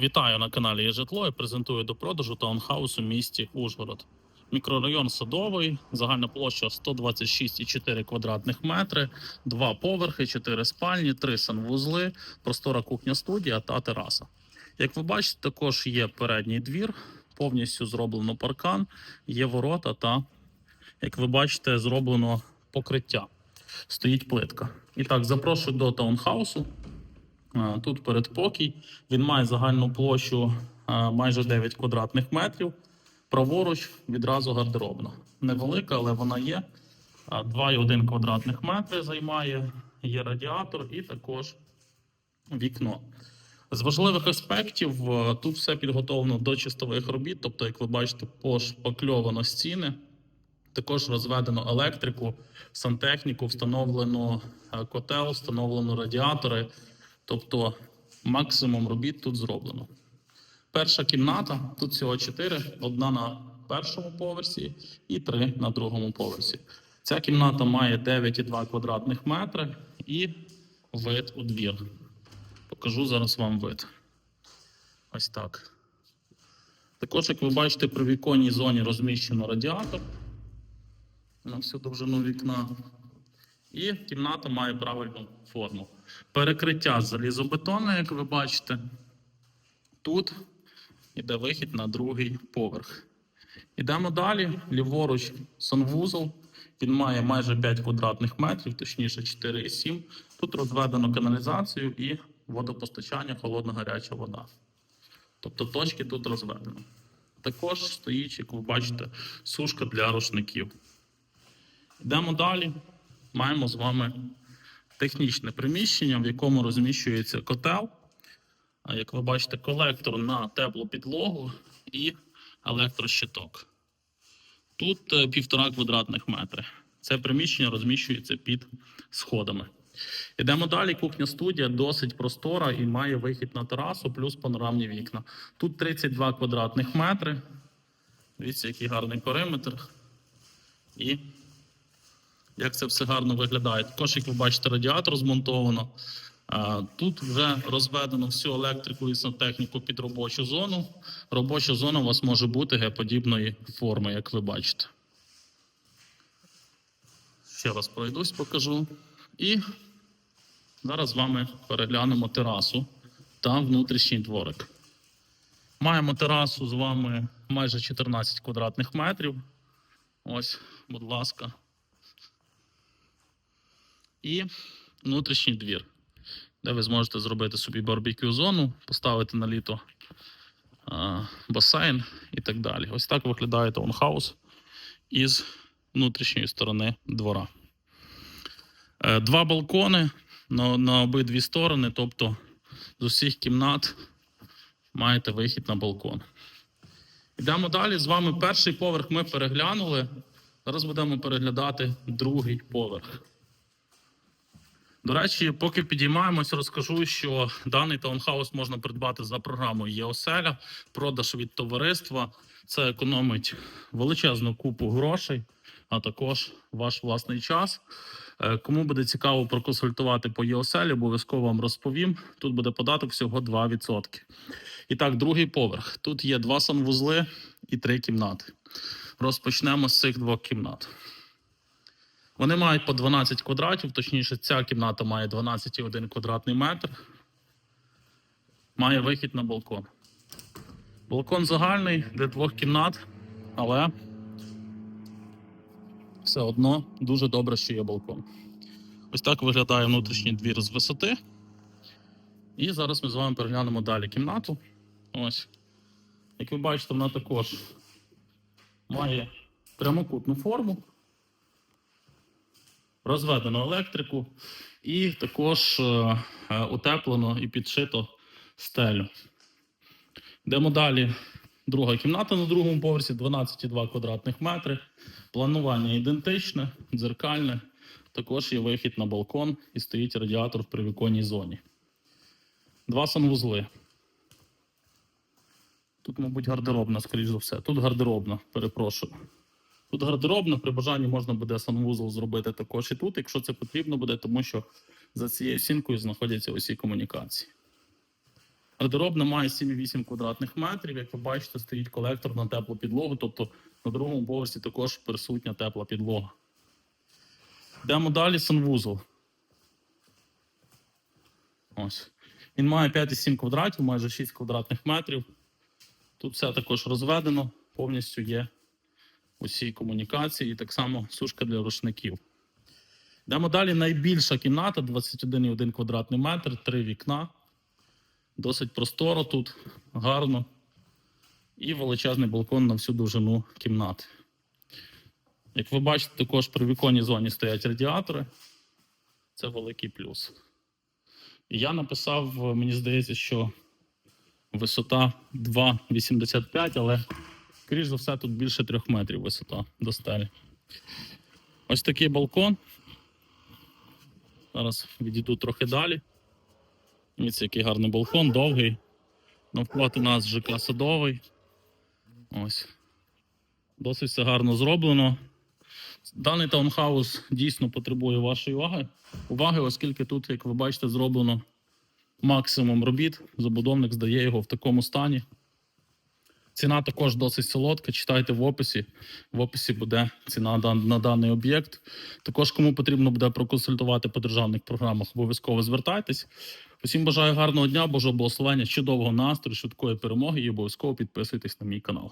Вітаю на каналі «Є житло» і презентую до продажу таунхаус у місті Ужгород. Мікрорайон Садовий, загальна площа 126,4 квадратних метри, два поверхи, 4 спальні, 3 санвузли, простора кухня студія та тераса. Як ви бачите, також є передній двір, повністю зроблено паркан, є ворота та, як ви бачите, зроблено покриття. Стоїть плитка. І так, запрошую до таунхаусу. А, Тут передпокій. Він має загальну площу майже 9 квадратних метрів. Праворуч відразу гардеробна. Невелика, але вона є. А, 2,1 квадратних метри займає. Є радіатор і також вікно. З важливих аспектів е, тут все підготовлено до чистових робіт. Тобто, як ви бачите, пошпакльовано стіни. Також розведено електрику, сантехніку, встановлено е, котел, встановлено радіатори. Тобто максимум робіт тут зроблено. Перша кімната, тут всього чотири: одна на першому поверсі і три на другому поверсі. Ця кімната має 9,2 квадратних метри і вид у двір. Покажу зараз вам вид. Ось так. Також, як ви бачите, при віконній зоні розміщено радіатор на всю довжину вікна. І кімната має правильну форму. Перекриття залізобетонне, як ви бачите. Тут іде вихід на другий поверх. Ідемо далі. Ліворуч санвузол. Він має майже 5 квадратних метрів, точніше 4,7. Тут розведено каналізацію і водопостачання, холодна гаряча вода. Тобто точки тут розведено. Також стоїть, як ви бачите, сушка для рушників. Йдемо далі. Маємо з вами технічне приміщення, в якому розміщується котел. Як ви бачите, колектор на теплу підлогу і електрощиток. Тут е, півтора квадратних метри. Це приміщення розміщується під сходами. Йдемо далі. Кухня студія досить простора і має вихід на терасу, плюс панорамні вікна. Тут 32 квадратних метри. Дивіться, який гарний периметр. І як це все гарно виглядає. Також, як ви бачите, радіатор змонтовано. Тут вже розведено всю електрику і сантехніку під робочу зону. Робоча зона у вас може бути геподібної форми, як ви бачите. Ще раз пройдусь, покажу. І зараз з вами переглянемо терасу та внутрішній дворик. Маємо терасу з вами майже 14 квадратних метрів. Ось, будь ласка і внутрішній двір, де ви зможете зробити собі барбекю зону, поставити на літо басейн і так далі. Ось так виглядає таунхаус із внутрішньої сторони двора. Е, Два балкони на, на обидві сторони, тобто з усіх кімнат маєте вихід на балкон. Йдемо далі. З вами перший поверх ми переглянули. Зараз будемо переглядати другий поверх. До речі, поки підіймаємось, розкажу, що даний таунхаус можна придбати за програмою ЄОСЕЛЯ, продаж від товариства. Це економить величезну купу грошей, а також ваш власний час. Е, Кому буде цікаво проконсультувати по ЄОСЕЛі, обов'язково вам розповім. Тут буде податок всього 2%. І так, другий поверх. Тут є два санвузли і три кімнати. Розпочнемо з цих двох кімнат. Вони мають по 12 квадратів, точніше, ця кімната має 12,1 квадратний метр. Має вихід на балкон. Балкон загальний для двох кімнат, але все одно дуже добре, що є балкон. Ось так виглядає внутрішній двір з висоти. І зараз ми з вами переглянемо далі кімнату. Ось. Як ви бачите, вона також має прямокутну форму розведено електрику і також е, е, утеплено і підшито стелю. Йдемо далі. Друга кімната на другому поверсі 12,2 квадратних метри. Планування ідентичне, дзеркальне. Також є вихід на балкон і стоїть радіатор в привіконній зоні. Два санвузли. Тут, мабуть, гардеробна, скоріш за все. Тут гардеробна, перепрошую. Тут гардеробна, при бажанні можна буде санвузол зробити також і тут, якщо це потрібно буде, тому що за цією сінкою знаходяться усі комунікації. Гардеробна має 7,8 квадратних метрів. Як ви бачите, стоїть колектор на теплу підлогу, тобто на другому поверсі також присутня тепла підлога. Йдемо далі санвузол. Ось. Він має 5,7 квадратів, майже 6 квадратних метрів. Тут все також розведено, повністю є усі комунікації, і так само сушка для рушників. Йдемо далі. Найбільша кімната 21,1 квадратний метр, три вікна. Досить просторо тут, гарно. І величезний балкон на всю довжину кімнати. Як ви бачите, також при віконній зоні стоять радіатори. Це великий плюс. І я написав, мені здається, що висота 2,85, але, скоріш за все, тут більше 3 метрів висота до стелі. Ось такий балкон. Зараз відійду трохи далі. Дивіться, який гарний балкон, довгий. Навпроти нас ЖК Садовий. Ось. Досить все гарно зроблено. Даний таунхаус дійсно потребує вашої уваги, уваги, оскільки тут, як ви бачите, зроблено максимум робіт. Забудовник здає його в такому стані. Ціна також досить солодка. Читайте в описі. В описі буде ціна на даний об'єкт. Також, кому потрібно буде проконсультувати по державних програмах, обов'язково звертайтесь. Усім бажаю гарного дня, Божого благословення, чудового настрою, швидкої перемоги і обов'язково підписуйтесь на мій канал.